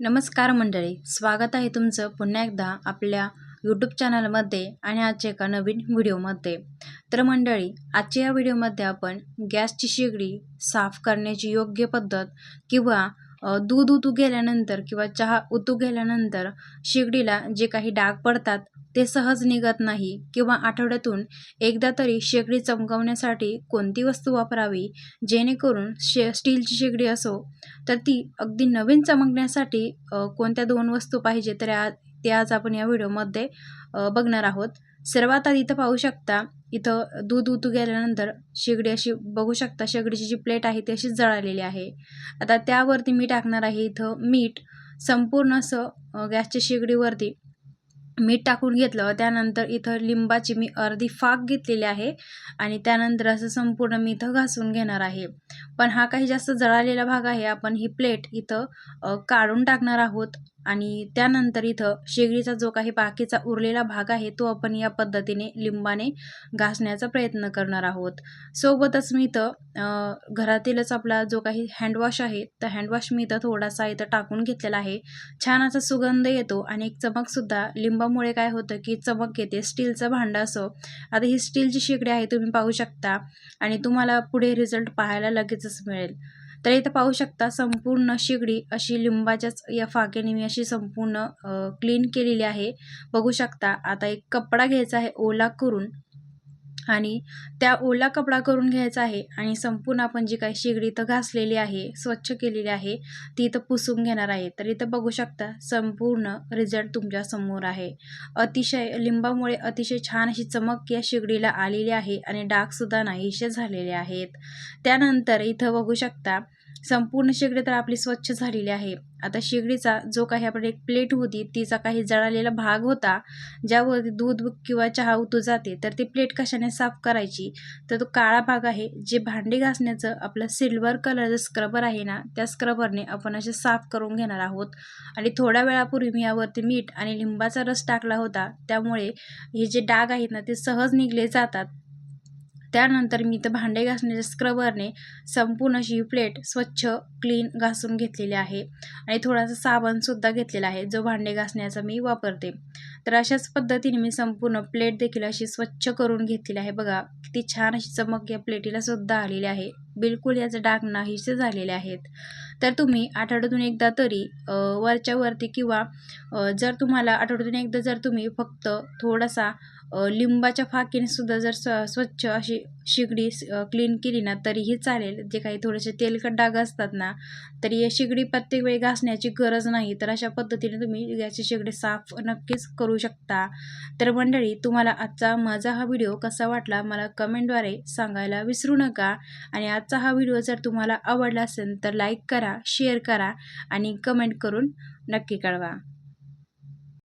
नमस्कार मंडळी स्वागत आहे तुमचं पुन्हा एकदा आपल्या यूट्यूब चॅनलमध्ये आणि आजच्या एका नवीन व्हिडिओमध्ये. तर मंडळी आजच्या या व्हिडिओमध्ये आपण गॅसची शेगडी साफ करण्याची योग्य पद्धत किंवा दूध उतू गेल्यानंतर किंवा चहा उतू गेल्यानंतर शेगडीला जे काही डाग पडतात ते सहज निघत नाही किंवा आठवड्यातून एकदा तरी शेगडी चमकवण्यासाठी कोणती वस्तू वापरावी? जेणेकरून शे स्टीलची शेगडी असो तर ती अगदी नवीन चमकण्यासाठी कोणत्या दोन वस्तू पाहिजे तर आज ते आज आपण या व्हिडिओमध्ये बघणार आहोत. सर्वात आधी इथं पाहू शकता इथं दूध उतू गेल्यानंतर शेगडी अशी बघू शकता शेगडीची जी प्लेट आहे ती अशी जळालेली आहे. आता त्यावरती मी टाकणार आहे इथं मीठ. संपूर्ण असं गॅसच्या शेगडीवरती मीठ टाकून घेतलं त्यानंतर इथं लिंबाची मी अर्धी फाक घेतलेली आहे आणि त्यानंतर असं संपूर्ण मी इथं घासून घेणार आहे. पण हा काही जास्त जळालेला भाग आहे आपण ही प्लेट इथं काढून टाकणार आहोत. आणि त्यानंतर इथं शेगडीचा जो काही बाकीचा उरलेला भाग आहे तो आपण या पद्धतीने लिंबाने घासण्याचा प्रयत्न करणार आहोत. सोबतच मी इथं घरातीलच आपला जो काही हँडवॉश आहे तर हँडवॉश मी इथं थोडासा इथं टाकून घेतलेला आहे. छान असा सुगंध येतो आणि एक चमकसुद्धा लिंबामुळे काय होतं की चमक येते. स्टीलचं भांडं असो आता ही स्टीलची शेगडी आहे तुम्ही पाहू शकता. आणि तुम्हाला पुढे रिझल्ट पाहायला लगेचच मिळेल. तर इथं पाहू शकता संपूर्ण शेगडी अशी लिंबाच्याच या फाकेने मी अशी संपूर्ण क्लीन केलेली आहे. बघू शकता आता एक कपडा घ्यायचा आहे ओला करून. आणि त्या ओला कपडा करून घ्यायचा आहे आणि संपूर्ण आपण जी काही शेगडी इथं घासलेली आहे स्वच्छ केलेली आहे ती इथं पुसून घेणार आहे. तर इथं बघू शकता संपूर्ण रिझल्ट तुमच्यासमोर आहे. अतिशय लिंबामुळे अतिशय छान अशी चमक या शेगडीला आलेली आहे आणि डागसुद्धा नाहीशे झालेले आहेत. त्यानंतर इथं बघू शकता संपूर्ण शेगडी तर आपली स्वच्छ झालेली आहे. आता शेगडीचा जो काही आपण एक प्लेट होती तिचा काही जळालेला भाग होता ज्यावरती दूध किंवा चहा उतू जाते तर ती प्लेट कशाने साफ करायची? तर तो काळा भाग आहे जे भांडी घासण्याचं आपलं सिल्वर कलरचं स्क्रबर आहे ना त्या स्क्रबरने आपण असे साफ करून घेणार आहोत. आणि थोड्या वेळापूर्वी मी यावरती मीठ आणि लिंबाचा रस टाकला होता त्यामुळे हे जे डाग आहेत ना ते सहज निघले जातात. त्यानंतर मी तर भांडे घासण्याच्या स्क्रबरने संपूर्ण अशी प्लेट स्वच्छ क्लीन घासून घेतलेली आहे. आणि थोडासा साबणसुद्धा घेतलेला आहे जो भांडे घासण्याचा मी वापरते. तर अशाच पद्धतीने मी संपूर्ण प्लेट देखील अशी स्वच्छ करून घेतलेली आहे. बघा किती छान अशी चमक या प्लेटीला सुद्धा आलेली आहे. बिलकुल याचे डाग नाहीसे झालेले आहेत. तर तुम्ही आठवड्यातून एकदा तरी वरच्यावरती वरच्या वरती किंवा जर तुम्हाला आठवड्यातून एकदा जर तुम्ही फक्त थोडासा लिंबाच्या फाकीने सुद्धा जर स्व स्वच्छ अशी शेगडी क्लीन केली ना तरीही चालेल. जे काही थोडेसे तेलकट डाग असतात ना तरी या शेगडी प्रत्येक वेळी घासण्याची गरज नाही. तर अशा पद्धतीने तुम्ही याची शेगडी साफ नक्कीच करू शकता. तर मंडळी तुम्हाला आजचा माझा हा व्हिडिओ कसा वाटला मला कमेंटद्वारे सांगायला विसरू नका. आणि आजचा हा व्हिडिओ जर तुम्हाला आवडला असेल तर लाईक करा शेअर करा आणि कमेंट करून नक्की कळवा.